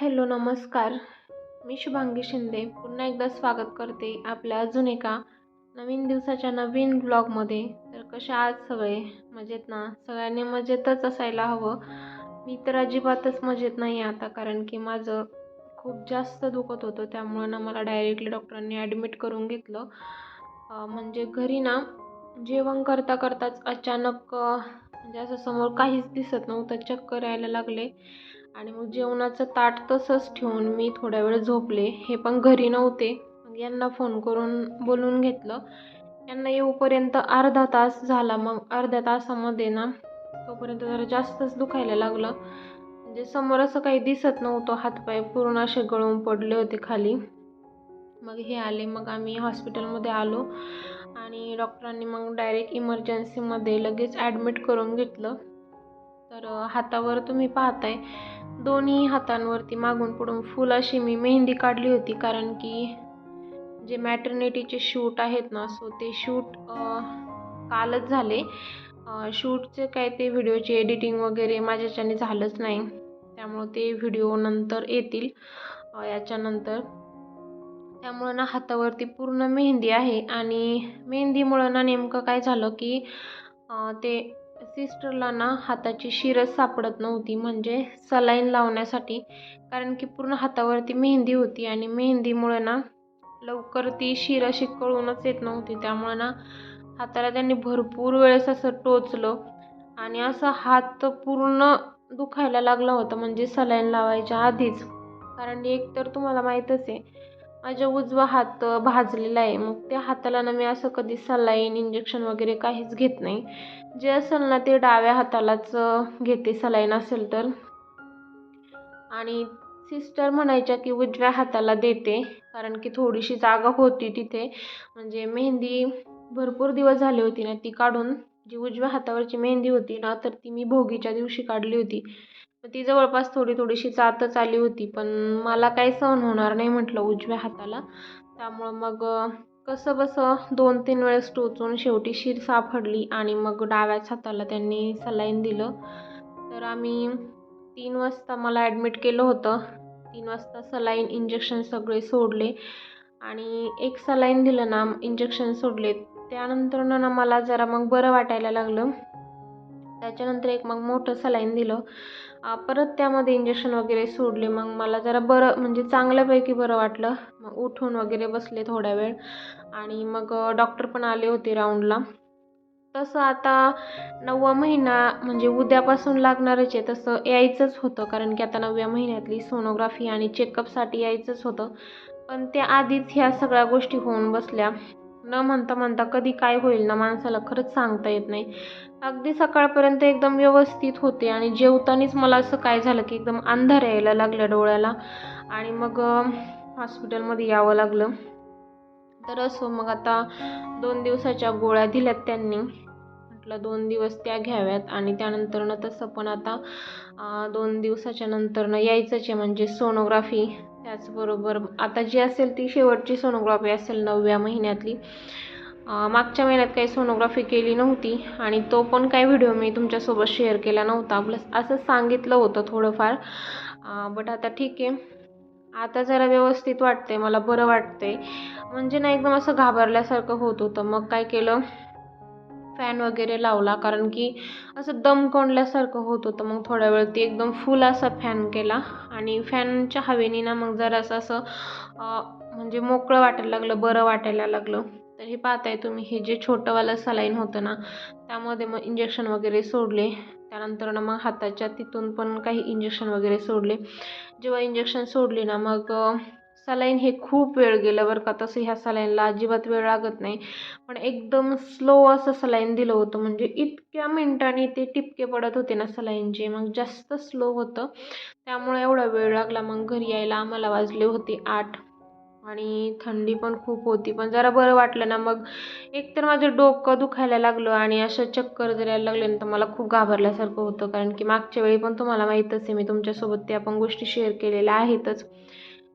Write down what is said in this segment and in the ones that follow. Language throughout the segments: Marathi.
हॅलो नमस्कार. मी शुभांगी शिंदे. पुन्हा एकदा स्वागत करते आपल्या अजून एका नवीन दिवसाच्या नवीन ब्लॉगमध्ये तर कशा आज सगळे? मजेत ना? सगळ्यांनी मजेतच असायला हवं. मी तर अजिबातच मजेत नाही आता कारण की माझं खूप जास्त दुखत होतं. त्यामुळं ना मला डायरेक्टली डॉक्टरांनी ॲडमिट करून घेतलं. म्हणजे घरी ना जेवण करता करताच अचानक म्हणजे असं समोर काहीच दिसत नव्हतं. चक्कर यायला लागले. आणि मग जेवणाचं ताट तसंच ठेवून मी थोड्या वेळ झोपले. हे पण घरी नव्हते. मग यांना फोन करून बोलून घेतलं. यांना येऊपर्यंत अर्धा तास झाला. मग अर्ध्या तासामध्ये ना तोपर्यंत जरा जास्तच दुखायला लागलं. म्हणजे समोर असं काही दिसत नव्हतं. हातपाय पूर्ण असे गळून पडले होते खाली. मग हे आले. मग आम्ही हॉस्पिटलमध्ये आलो. आणि डॉक्टरांनी मग डायरेक्ट इमर्जन्सीमध्ये लगेच ॲडमिट करून घेतलं. तर हातावर तुम्ही पाहताय दोन्ही हातांवरती मागून पुढून फुल अशी मी मेहंदी काढली होती. कारण की जे मॅटर्निटीचे शूट आहेत ना सो ते शूट कालच झाले. शूटचे काय ते व्हिडिओची एडिटिंग वगैरे माझ्याच्याने झालंच नाही. त्यामुळं ते व्हिडिओ नंतर येतील याच्यानंतर. त्यामुळं ना हातावरती पूर्ण मेहंदी आहे. आणि मेहंदीमुळं ना नेमकं काय झालं की ते सिस्टरला ना हाताची शिरच सापडत नव्हती म्हणजे सलाईन लावण्यासाठी. कारण की पूर्ण हातावरती मेहंदी होती आणि मेहंदीमुळे ना लवकर ती शिर अशी कळूनच येत नव्हती. त्यामुळे ना हाताला त्यांनी भरपूर वेळेस असं टोचलं आणि असं हात पूर्ण दुखायला लागला होता म्हणजे सलाईन लावायच्या आधीच. कारण एक तर तुम्हाला माहीतच आहे माझ्या उजवा हात भाजलेला आहे. मग त्या हाताला ना मी असं कधी सलाईन इंजेक्शन वगैरे काहीच घेत नाही. जे असेल ना ते डाव्या हातालाच घेते सलाईन असेल तर. आणि सिस्टर म्हणायच्या की उजव्या हाताला देते. कारण की थोडीशी जागा होती तिथे. म्हणजे मेहंदी भरपूर दिवस झाले होती ना ती काढून. जी उजव्या हातावरची मेहंदी होती ना तर ती मी भोगीच्या दिवशी काढली होती. ती जवळपास थोडी थोडीशी जातच आली होती पण मला काही सहन होणार नाही म्हटलं उजव्या हाताला. त्यामुळं मग कसं बसं दोन तीन वेळेस टोचून शेवटी शिर सापडली आणि मग डाव्याच हाताला त्यांनी सलाईन दिलं. तर आम्ही तीन वाजता मला ॲडमिट केलं होतं. तीन वाजता सलाईन इंजेक्शन सगळे सोडले. आणि एक सलाईन दिलं ना इंजेक्शन सोडले त्यानंतर ना मला जरा मग बरं वाटायला लागलं. त्याच्यानंतर एक मग मोठं सलाईन दिलं. परत त्यामध्ये इंजेक्शन वगैरे सोडले. मग मला जरा बरं म्हणजे चांगल्यापैकी बरं वाटलं. मग उठून वगैरे बसले थोड्या वेळ. आणि मग डॉक्टर पण आले होते राऊंडला तसं आता नववा महिना म्हणजे उद्यापासून लागणारच आहे. तसं यायचंच होतं. कारण की आता नवव्या महिन्यातली सोनोग्राफी आणि चेकअपसाठी यायचंच होतं. पण त्या आधीच ह्या सगळ्या गोष्टी होऊन बसल्या. न म्हणता म्हणता कधी काय होईल ना माणसाला खरंच सांगता येत नाही. अगदी सकाळपर्यंत एकदम व्यवस्थित होते आणि जेवतानीच मला असं काय झालं की एकदम अंधार यायला लागलं डोळ्याला आणि मग हॉस्पिटलमध्ये यावं लागलं. तर असो मग आता दोन दिवसाच्या गोळ्या दिल्यात त्यांनी. म्हटलं दोन दिवस त्या घ्याव्यात आणि त्यानंतरनं तसं पण आता दोन दिवसाच्या नंतरनं यायचंच आहे म्हणजे सोनोग्राफी त्याचबरोबर आता जी असेल ती शेवटची सोनोग्राफी असेल नवव्या महिन्यातली. मागच्या महिन्यात काही सोनोग्राफी केली नव्हती आणि तो पण काही व्हिडिओ मी तुमच्यासोबत शेअर केला नव्हता. प्लस असं सांगितलं होतं थोडंफार. बट आता ठीक आहे. आता जरा व्यवस्थित वाटते मला बरं वाटते म्हणजे ना एकदम असं घाबरल्यासारखं होत होतं. मग काय केलं? फॅन वगैरे लावला कारण की असं दम कोंडल्यासारखं होत होतं. मग थोड्या वेळ ती एकदम फुल असा फॅन केला. आणि फॅनच्या हवेने ना मग जरासं असं म्हणजे मोकळं वाटायला लागलं बरं वाटायला लागलं. तर हे पाहताय तुम्ही हे जे छोटंवालं सलाईन होतं ना त्यामध्ये मग इंजेक्शन वगैरे सोडले. त्यानंतर ना मग हाताच्या तिथून पण काही इंजेक्शन वगैरे सोडले. जेव्हा इंजेक्शन सोडले ना मग सलाईन हे खूप वेळ गेलं बरं का. तसं ह्या सलाईनला अजिबात वेळ लागत नाही. पण एकदम स्लो असं सलाईन दिलं होतं. म्हणजे इतक्या मिनिटांनी ते टिपके पडत होते ना सलाईनचे मग जास्त स्लो होतं. त्यामुळे एवढा वेळ लागला. मग घरी यायला आम्हाला वाजले होते आठ. आणि थंडी पण खूप होती. पण जरा बरं वाटलं ना. मग एकतर माझं डोकं दुखायला लागलं आणि असं चक्कर जर यायला लागले ना तर मला खूप घाबरल्यासारखं होतं. कारण की मागच्या वेळी पण तुम्हाला माहीतच आहे. मी तुमच्यासोबत त्या पण गोष्टी शेअर केलेल्या आहेतच.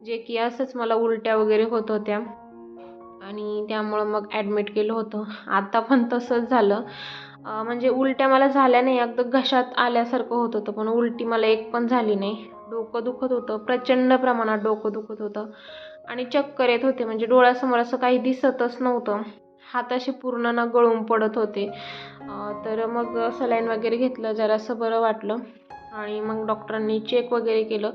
जे की असंच मला उलट्या वगैरे होत होत्या. आणि त्यामुळं मग ॲडमिट केलं होतं. आता पण तसंच झालं. म्हणजे उलट्या मला झाल्या नाही अगदी घशात आल्यासारखं होत होतं पण उलटी मला एक पण झाली नाही. डोकं दुखत होतं प्रचंड प्रमाणात डोकं दुखत होतं. आणि चक्कर येत होते म्हणजे डोळ्यासमोर असं काही दिसतच नव्हतं. हात असे पूर्ण ना गळून पडत होते. तर मग सलाईन वगैरे घेतलं जरासं बरं वाटलं. आणि मग डॉक्टरांनी चेक वगैरे केलं.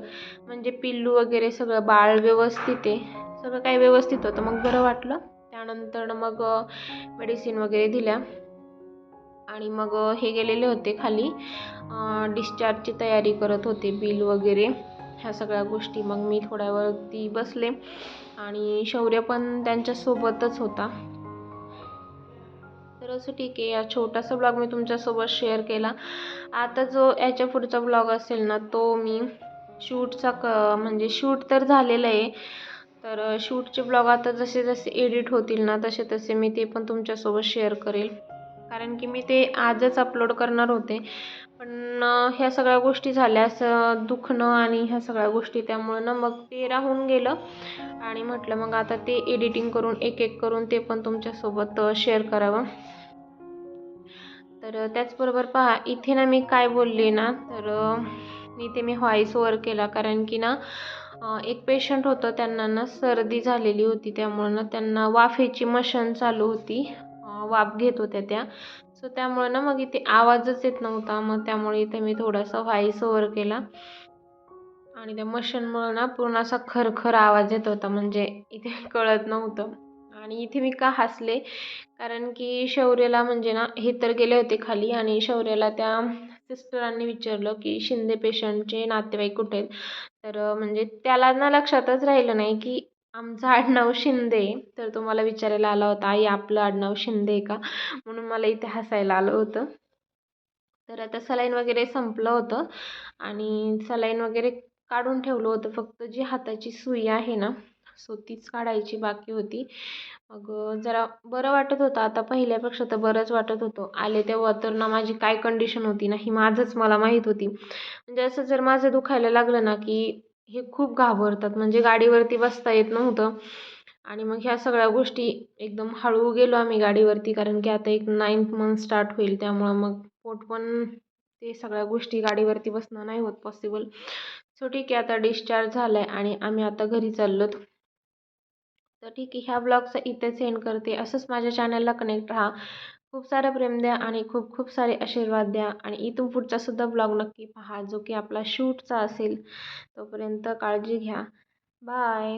म्हणजे पिल्लू वगैरे सगळं बाळ व्यवस्थित आहे. सगळं काही व्यवस्थित होतं. मग बरं वाटलं. त्यानंतर मग मेडिसिन वगैरे दिल्या. आणि मग हे गेलेले होते खाली. डिस्चार्जची तयारी करत होते बिल वगैरे. ह्या सगळ्या गोष्टी. मग मी थोड्या वरती बसले. आणि शौर्य पण त्यांच्यासोबतच होता. तर असं ठीक आहे. या छोटासा ब्लॉग मी तुमच्यासोबत शेअर केला. आता जो याच्या पुढचा ब्लॉग असेल ना तो मी शूटचा क म्हणजे शूट तर झालेलं आहे. तर शूटचे ब्लॉग आता जसे जसे एडिट होतील ना तसे तसे मी ते पण तुमच्यासोबत शेअर करेल. कारण की मी ते आजच अपलोड करणार होते. पण ह्या सगळ्या गोष्टी झाल्या असं दुखणं आणि ह्या सगळ्या गोष्टी त्यामुळं ना मग ते राहून गेलं. आणि म्हटलं मग आता ते एडिटिंग करून एक एक करून ते पण तुमच्यासोबत शेअर करावं. तर त्याचबरोबर पहा इथे ना मी काय बोलले ना तर इथे मी व्हॉइस ओवर केला. कारण की ना एक पेशंट होतं त्यांना ना सर्दी झालेली होती. त्यामुळं ना त्यांना वाफेची मशन चालू होती. वाफ घेत होत्या त्या. सो त्यामुळे ना मग इथे आवाजच येत नव्हता. मग त्यामुळे इथे मी थोडासा व्हाईस ओव्हर केला. आणि त्या मशीनमुळं ना पूर्ण असा खरखर आवाज येत होता. म्हणजे इथे कळत नव्हतं. आणि इथे मी का हसले? कारण की शौर्यला म्हणजे ना हे तर गेले होते खाली. आणि शौर्याला त्या सिस्टरांनी विचारलं की शिंदे पेशंटचे नातेवाईक कुठे आहेत? तर म्हणजे त्याला ना लक्षातच राहिलं नाही की आमचं आडनाव शिंदे आहे. तर तो मला विचारायला आला होता आई आपलं आडनाव शिंदे आहे का? म्हणून मला इथे हसायला आलं होतं. तर आता सलाईन वगैरे संपलं होतं आणि सलाईन वगैरे काढून ठेवलं होतं. फक्त जी हाताची सुई आहे ना सो तीच काढायची बाकी होती. मग जरा बरं वाटत होतं. आता पहिल्यापेक्षा तर बरंच वाटत होतं. आले तेव्हा तर ना माझी काय कंडिशन होती ना ही माझंच मला माहीत होती. म्हणजे असं जर माझं दुखायला लागलं ना की हे खूप घाबरतात. म्हणजे गाडीवरती बसता येत नव्हतं. आणि मग ह्या सगळ्या गोष्टी एकदम हळू गेलो आम्ही गाडीवरती कारण की आता एक नाईन्थ मंथ स्टार्ट होईल त्यामुळं मग पोट पण ते सगळ्या गोष्टी गाडीवरती बसणं नाही होत पॉसिबल सो ठीक आहे आता डिस्चार्ज झाला आहे आणि आम्ही आता घरी चाललो. तर ठीक आहे ह्या ब्लॉगचा इथे सेंड करते. असंच माझ्या चॅनलला कनेक्ट राहा. खूप सारं प्रेम द्या आणि खूप खूप सारे आशीर्वाद द्या. आणि इथून पुढचा सुद्धा ब्लॉग नक्की पहा जो की आपला शूटचा असेल तोपर्यंत काळजी घ्या. बाय